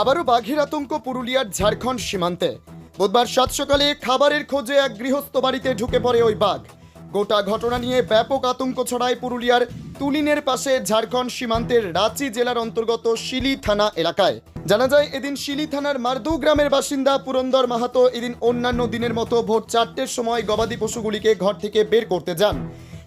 আবারও বাঘের আতঙ্ক পুরুলিয়ার ঝাড়খণ্ড সীমান্তে। বুধবার সাত সকালে খাবারের খোঁজে এক গৃহস্থ বাড়িতে ঢুকে পড়ে ওই বাঘ। গোটা ঘটনা নিয়ে ব্যাপক আতঙ্ক ছড়ায় পুরুলিয়ার তুলিনের পাশে ঝাড়খণ্ড সীমান্তের রাঁচি জেলার অন্তর্গত শিলি থানা এলাকায়। জানা যায়, এদিন শিলি থানার মার্দু গ্রামের বাসিন্দা পুরন্দর মাহাতো এদিন অন্যান্য দিনের মতো ভোর চারটের সময় গবাদি পশুগুলিকে ঘর থেকে বের করতে যান।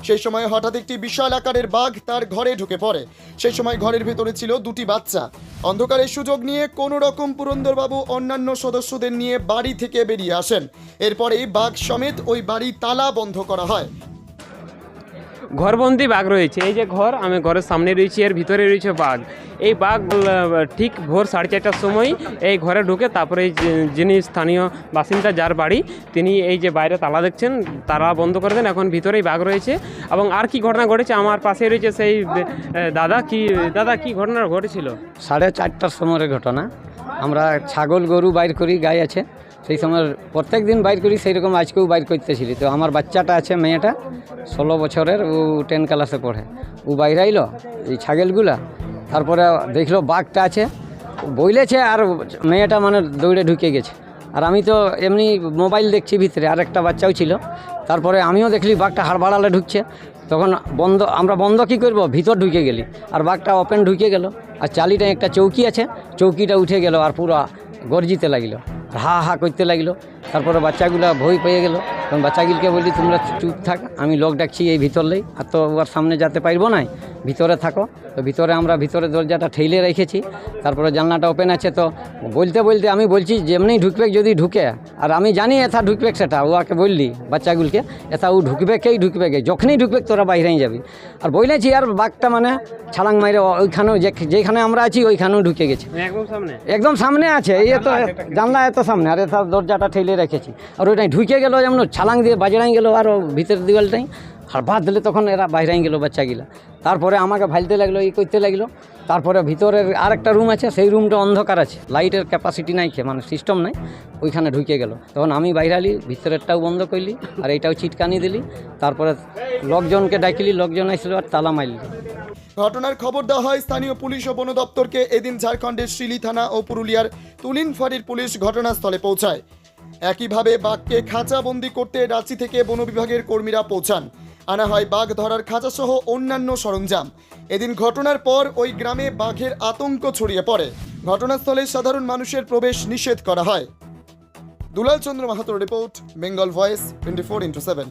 সেই সময় হঠাৎ একটি বিশাল আকারের বাঘ তার ঘরে ঢুকে পড়ে। সেই সময় ঘরের ভেতরে ছিল দুটি বাচ্চা। অন্ধকারের সুযোগ নিয়ে কোনো রকম পুরন্দরবাবু অন্যান্য সদস্যদের নিয়ে বাড়ি থেকে বেরিয়ে আসেন। এরপরেই বাঘ সমেত ওই বাড়ি তালা বন্ধ করা হয়। ঘরবন্দি বাঘ রয়েছে। এই যে ঘর, আমি ঘরের সামনে রয়েছি, এর ভিতরে রয়েছে বাঘ। এই বাঘ ঠিক ভোর সাড়ে চারটার সময় এই ঘরে ঢুকে তারপরে যিনি স্থানীয় বাসিন্দা, যার বাড়ি, তিনি এই যে বাইরে তালা দেখছেন, তালা বন্ধ করে দেন, এখন ভিতরেই বাঘ রয়েছে। এবং আর কি ঘটনা ঘটেছে? আমার পাশে রয়েছে সেই দাদা, কি দাদা, কি ঘটনা ঘটেছিল? সাড়ে চারটার সময়ের ঘটনা। আমরা ছাগল গরু বাইর করি, গাই আছে। সেই সময় প্রত্যেক দিন বাইর করি সেই রকম আজকেও বাইর করতেছিলি। তো আমার বাচ্চাটা আছে, মেয়েটা, ষোলো বছরের, ও টেন ক্লাসে পড়ে। ও বাইরে আইলো, এই ছাগলগুলা, তারপরে দেখল বাঘটা আছে বইলেছে আর মেয়েটা মানে দৌড়ে ঢুকে গেছে। আর আমি তো এমনি মোবাইল দেখছি ভিতরে, আর একটা বাচ্চাও ছিল। তারপরে আমিও দেখলি বাঘটা হাড় বাড়ালে ঢুকছে। তখন বন্ধ, আমরা বন্ধ কি করব? ভিতর ঢুকে গেলি। আর বাঘটা ওপেন ঢুকে গেল। আর চালিটা একটা চৌকি আছে, চৌকিটা উঠে গেল আর পুরো গর্জিতে লাগল। হা হা করতে লাগল। তারপরে বাচ্চাগুলো ভয় পেয়ে গেল। তখন বাচ্চাগুলোকে বলি তোমরা চুপ থাক আমি লোক ডাকছি এই ভিতরলেই। আর তো ওর সামনে যেতে পারব না ভিতরে থাকো। তো ভিতরে আমরা ভিতরে দরজাটা ঠেলে রেখেছি। তারপরে জানলাটা ওপেন আছে। তো বলতে বলতে আমি বলছি যেমনি ঢুকবে যদি ঢুকে আর আমি জানি এথা ঢুকবে সেটা ওকে বললি বাচ্চাগুলোকে এথা ও ঢুকবে কেই ঢুকবে কে যখনই ঢুকবে তোরা বাইরেই যাবি। আর বলেছি আর বাঘটা মানে ছালাং মাইরে ওইখানেও যেখানে আমরা আছি ওইখানেও ঢুকে গেছে। একদম সামনে? একদম সামনে আছে এই তো জানলা এত সামনে, আর এত দরজাটা ঠেলে রেখেছি। আর ওইটাই ঢুকে গেল, যেমন ছালাং দিয়ে বাজড়াই গেল, আর ভিতরের দিওয়ালটাই। আর বাদ দিলে তখন এরা বাইরেই গেল বাচ্চাগুলা। তারপরে আমাকে ভালতে লাগল ই করতে লাগল। তারপরে ভিতরের আরেকটা রুম আছে, সেই রুমটা অন্ধকার আছে। লাইটের ক্যাপাসিটি নাই মানে সিস্টেম নাই। ওইখানে ঢুকে গেল। তখন আমি বাইরে আলি ভিতরেরটাও বন্ধ করলি, আর এইটাও ছিটকানি দিলি। তারপরে লোকজনকে ডাকিলি, লোকজন আসলো আর তালা মারলি। ঘটনার খবর দেওয়া হয়, স্থানীয় পুলিশ ও বন দপ্তরকে এদিন ঝাড়খণ্ডের শিলি থানা ও পুরুলিয়ার তুলিন ফাঁড়ির পুলিশ ঘটনাস্থলে পৌঁছায়। একইভাবে বাঘকে খাঁচাবন্দি করতে রাঁচি থেকে বন বিভাগের কর্মীরা পৌঁছান। আনা হয় বাঘ ধরার খাঁচাসহ অন্যান্য সরঞ্জাম। এদিন ঘটনার পর ওই গ্রামে বাঘের আতঙ্ক ছড়িয়ে পড়ে। ঘটনাস্থলে সাধারণ মানুষের প্রবেশ নিষেধ করা হয়। Dulal Chandra মাহাতোর report, Bengal voice, twenty four into seven.